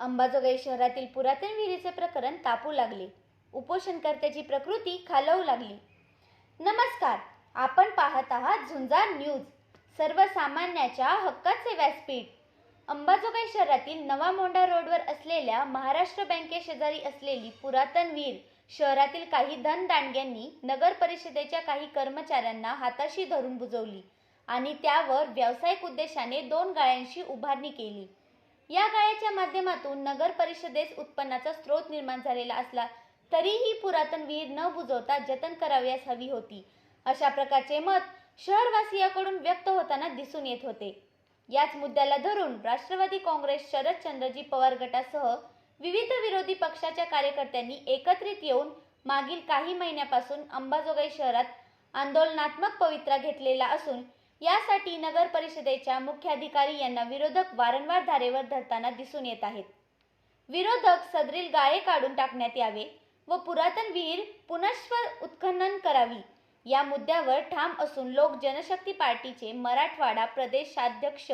अंबाजोगाई शहरातील पुरातन विहिरीचे प्रकरण तापू लागले. उपोषणकर्त्याची प्रकृती खालवू लागली. नमस्कार आपण पाहत आहात झुंजार न्यूज सर्वसामान्याच्या हक्काचे व्यासपीठ. अंबाजोगाई शहरातील नवा मोंढा रोडवर असलेल्या महाराष्ट्र बँकेशेजारी असलेली पुरातन विहीर शहरातील काही धनदांडग्यांनी नगर परिषदेच्या काही कर्मचाऱ्यांना हाताशी धरून बुजवली आणि त्यावर व्यावसायिक उद्देशाने दोन गाळ्यांशी उभारणी केली. या गाळ्याच्या माध्यमातून नगर परिषदेस उत्पन्नाचा स्रोत निर्माण झालेला असला तरीही पुरातन विहीर न बुजवता जतन करावयास हवी होती. अशा प्रकारचे मत शहरवासियाकडून व्यक्त होताना दिसून येत होते. याच मुद्द्याला धरून राष्ट्रवादी काँग्रेस शरदचंद्रजी पवार गटासह विविध विरोधी पक्षाच्या कार्यकर्त्यांनी एकत्रित येऊन मागील काही महिन्यापासून अंबाजोगाई शहरात आंदोलनात्मक पवित्रा घेतलेला असून यासाठी नगर परिषदेच्या मुख्याधिकारी यांना विरोधक वारंवार धारेवर धरताना दिसून येत आहेत. विरोधक सदरील गाळे काढून टाकण्यात यावे व पुरातन विहीर पुनश्व उत्खनन करावी. या मुद्द्यावर ठाम असून लोक जनशक्ती पार्टीचे मराठवाडा प्रदेशाध्यक्ष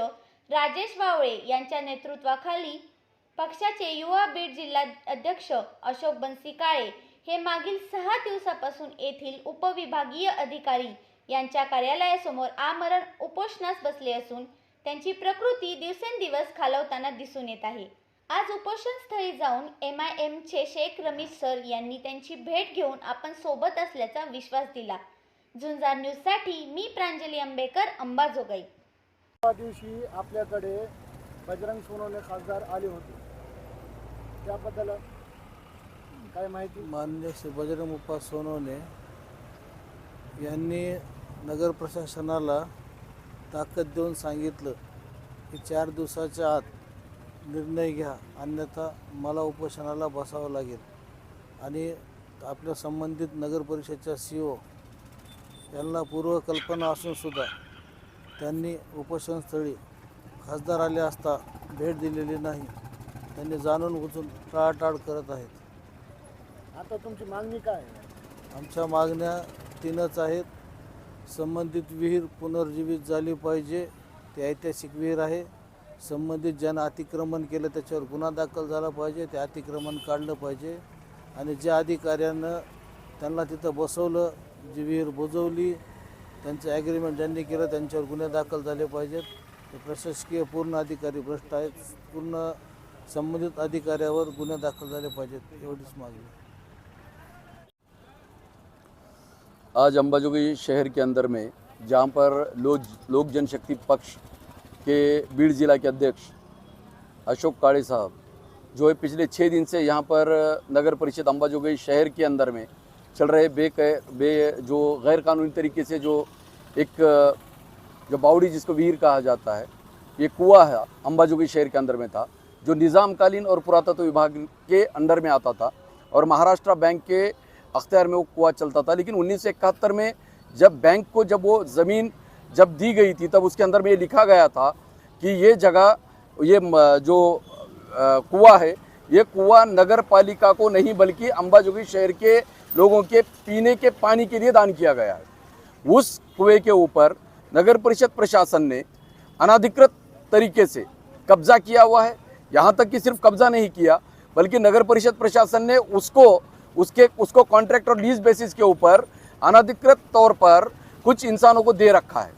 राजेश वावळे यांच्या नेतृत्वाखाली पक्षाचे युवा बीड जिल्हा अध्यक्ष अशोक बनसी काळे हे मागील सहा दिवसापासून येथील उपविभागीय अधिकारी यांच्या कार्यालयासमोर आमरण उपोषणास बसले असून त्यांची प्रकृती दिवसेंदिवस खालवताना दिसून येत आहे. आज उपोषण स्थळी जाऊन एम आय एमचे शेख रमीज सर यांनी त्यांची भेट घेऊन आपण सोबत असल्याचा विश्वास दिला. झुंजार न्यूजसाठी मी प्रांजली आंबेकर अंबाजोगाई. त्या दिवशी आपल्याकडे बजरंग सोनवणे खासदार आले होते. त्याबद्दल काय माहिती? माननीय श्री बजरंग उप्पा सोनवणे यांनी नगर प्रशासनाला ताकद देऊन सांगितलं की चार दिवसाच्या आत निर्णय घ्या. अन्यथा मला उपोषणाला बसावं लागेल. आणि आपल्या संबंधित नगर परिषदच्या सी ओ यांना पूर्वकल्पना असूनसुद्धा त्यांनी उपोषणस्थळी खासदार आले असता भेट दिलेली नाही. त्यांनी जाणून बुजून टाळाटाळ करत आहेत. आता तुमची मागणी काय? आमच्या मागण्या तीनच आहेत. संबंधित विहीर पुनर्जीवित झाली पाहिजे ती ऐतिहासिक विहीर आहे. संबंधित ज्यानं अतिक्रमण केलं त्याच्यावर गुन्हा दाखल झाला पाहिजे ते अतिक्रमण काढलं पाहिजे. आणि ज्या अधिकाऱ्यानं त्यांना तिथं बसवलं जी विहीर बुजवली त्यांचं ॲग्रीमेंट ज्यांनी केलं त्यांच्यावर गुन्हे दाखल झाले पाहिजेत. ते प्रशासकीय पूर्ण अधिकारी भ्रष्ट आहेत. पूर्ण संबंधित अधिकाऱ्यावर गुन्हे दाखल झाले पाहिजेत. एवढीच मागणी. आज अंबाजोगी शहर के अंदर में, जहाँ पर लोक लोक जनशक्ति पक्ष के बीड़ जिला के अध्यक्ष अशोक काड़े साहब, जो है पिछले छः दिन से यहाँ पर नगर परिषद अंबाजोगी शहर के अंदर में चल रहे बे बे जो गैर कानूनी तरीके से जो एक, जो बावड़ी जिसको वीर कहा जाता है, ये कुआ है अंबाजोगी शहर के अंदर में था, जो निज़ामकालीन और पुरातत्व विभाग के अंडर में आता था, और महाराष्ट्र बैंक के अख्तियार में वो कुआ चलता था, लेकिन उन्नीस सौ इकहत्तर में जब बैंक को जब वो ज़मीन जब दी गई थी, तब उसके अंदर में ये लिखा गया था कि ये जगह, ये जो कुआ है, ये कुआ नगर पालिका को नहीं, बल्कि अंबाजोगी शहर के लोगों के पीने के पानी के लिए दान किया गया है। उस कुएँ के ऊपर नगर परिषद प्रशासन ने अनाधिकृत तरीके से कब्जा किया हुआ है। यहाँ तक कि सिर्फ़ कब्जा नहीं किया, बल्कि नगर परिषद प्रशासन ने उसको उसके, उसको कॉन्ट्रैक्ट और लीज बेसिस के ऊपर अनधिकृत तौर पर कुछ इंसानों को दे रखा है।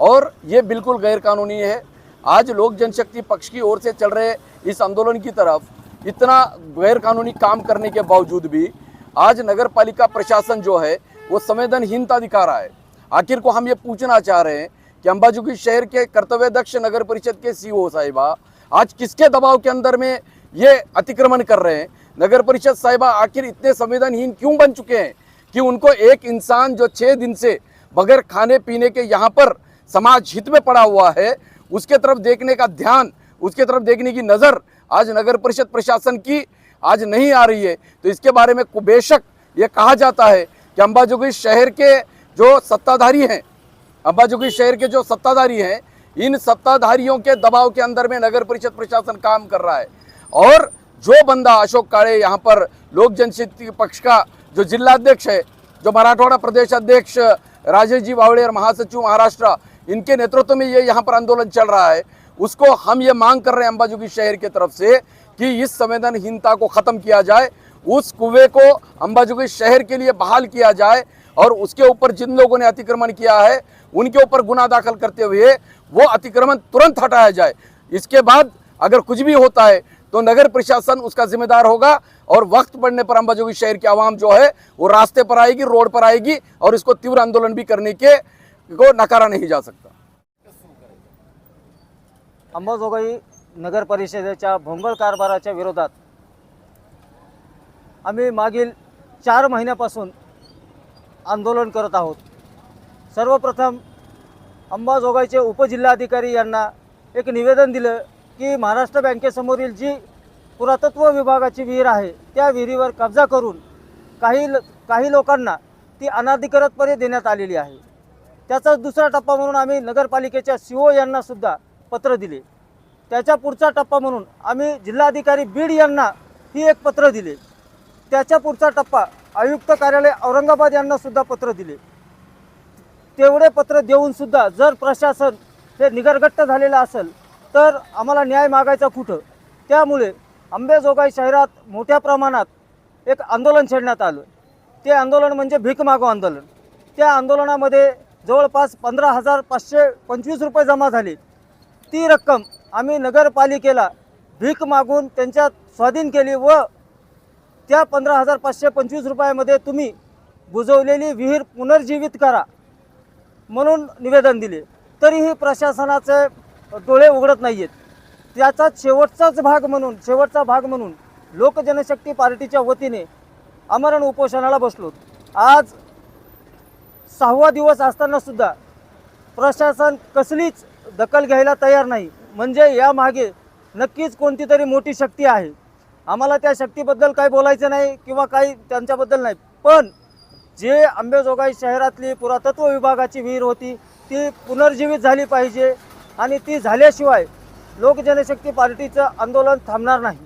और ये बिल्कुल गैरकानूनी है। आज लोक जनशक्ति पक्ष की ओर से चल रहे इस आंदोलन की तरफ़ इतना गैरकानूनी काम करने के बावजूद भी आज नगर पालिका प्रशासन जो है, वो संवेदनहीनता दिखा रहा है। आखिर को हम ये पूछना चाह रहे हैं कि अंबाजोगी शहर के कर्तव्यदक्ष नगर परिषद के सीईओ साहिबा आज किसके दबाव के अंदर में ये अतिक्रमण कर रहे हैं? नगर परिषद साहिबा आखिर इतने संवेदनहीन क्यों बन चुके हैं कि उनको एक इंसान जो छः दिन से बगैर खाने पीने के यहाँ पर समाज हित में पड़ा हुआ है, उसके तरफ़ देखने का ध्यान, उसके तरफ़ देखने की नज़र आज नगर परिषद प्रशासन की आज नहीं आ रही है। तो इसके बारे में बेशक ये कहा जाता है कि अंबाजोगी शहर के जो सत्ताधारी हैं अंबाजोगी शहर के जो सत्ताधारी हैं, इन सत्ताधारियों के दबाव के अंदर में नगर परिषद प्रशासन काम कर रहा है। और जो बंदा अशोक काळे यहाँ पर लोक जनशक्ति पक्ष का जो जिलाध्यक्ष है, जो मराठवाड़ा प्रदेश अध्यक्ष, राजेश जी वावड़े और महासचिव महाराष्ट्र, इनके नेतृत्व में ये यहाँ पर आंदोलन चल रहा है। उसको हम ये मांग कर रहे हैं अंबाजोगी शहर की तरफ़ से कि इस संवेदनहीनता को ख़त्म किया जाए, उस कुएँ को अंबाजोगाई शहर के लिए बहाल किया जाए और उसके ऊपर जिन लोगों ने अतिक्रमण किया है, उनके ऊपर गुना दाखिल करते हुए वो अतिक्रमण तुरंत हटाया जाए। इसके बाद अगर कुछ भी होता है तो नगर प्रशासन उसका जिम्मेदार होगा और वक्त पड़ने पर अम्बाजोगी शहर की आवाम जो है वो रास्ते पर आएगी रोड पर आएगी और इसको तीव्र आंदोलन भी करने के को नकारा नहीं जा सकता। अंबाजोगाई नगर परिषदेच्या भोंगळ कारभाराच्या विरोधात आम्ही मागील चार महिन्यापासून आंदोलन करत आहोत. सर्वप्रथम अंबाजोगाईचे उपजिल्हाधिकारी यांना एक निवेदन दिलं की महाराष्ट्र बँकेसमोरील जी पुरातत्व विभागाची विहीर आहे त्या विहिरीवर कब्जा करून काही ल काही लोकांना ती अनाधिकृतपणे देण्यात आलेली आहे. त्याचा दुसरा टप्पा म्हणून आम्ही नगरपालिकेच्या सी ओ यांनासुद्धा पत्र दिले. त्याच्या पुढचा टप्पा म्हणून आम्ही जिल्हाधिकारी बीड यांना ही एक पत्र दिले. त्याच्या पुढचा टप्पा आयुक्त कार्यालय औरंगाबाद यांनासुद्धा पत्र दिले. तेवढे पत्र देऊन सुद्धा जर प्रशासन हे निगरगट्ट झालेलं असेल तर आम्हाला न्याय मागायचा कुठं? त्यामुळे अंबेजोगाई शहरात मोठ्या प्रमाणात एक आंदोलन छेडण्यात आलं. ते आंदोलन म्हणजे भीक मागो आंदोलन. त्या आंदोलनामध्ये जवळपास पंधरा हजार पाचशे पंचवीस रुपये जमा झाले. ती रक्कम आम्ही नगरपालिकेला भीक मागून त्यांच्यात स्वाधीन केली व त्या पंधरा हजार पाचशे पंचवीस रुपयामध्ये तुम्ही बुजवलेली विहीर पुनर्जीवित करा म्हणून निवेदन दिले. तरीही प्रशासनाचे डोळे उघडत नाही आहेत त्याचा शेवटचाच भाग म्हणून शेवटचा भाग म्हणून लोकजनशक्ती पार्टीच्या वतीने आमरण उपोषणाला बसलो. आज सहावा दिवस असतानासुद्धा प्रशासन कसलीच दखल घ्यायला तयार नाही. म्हणजे यामागे नक्कीच कोणती तरी मोठी शक्ती आहे. आम्हाला त्या शक्तीबद्दल काही बोलायचं नाही किंवा काही त्यांच्याबद्दल नाही. पण जे अंबेजोगाई शहरातली पुरातत्व विभागाची विहीर होती ती पुनर्जीवित झाली पाहिजे. आणि ती झाल्याशिवाय लोकजनशक्ती पार्टीचं आंदोलन थांबणार नाही.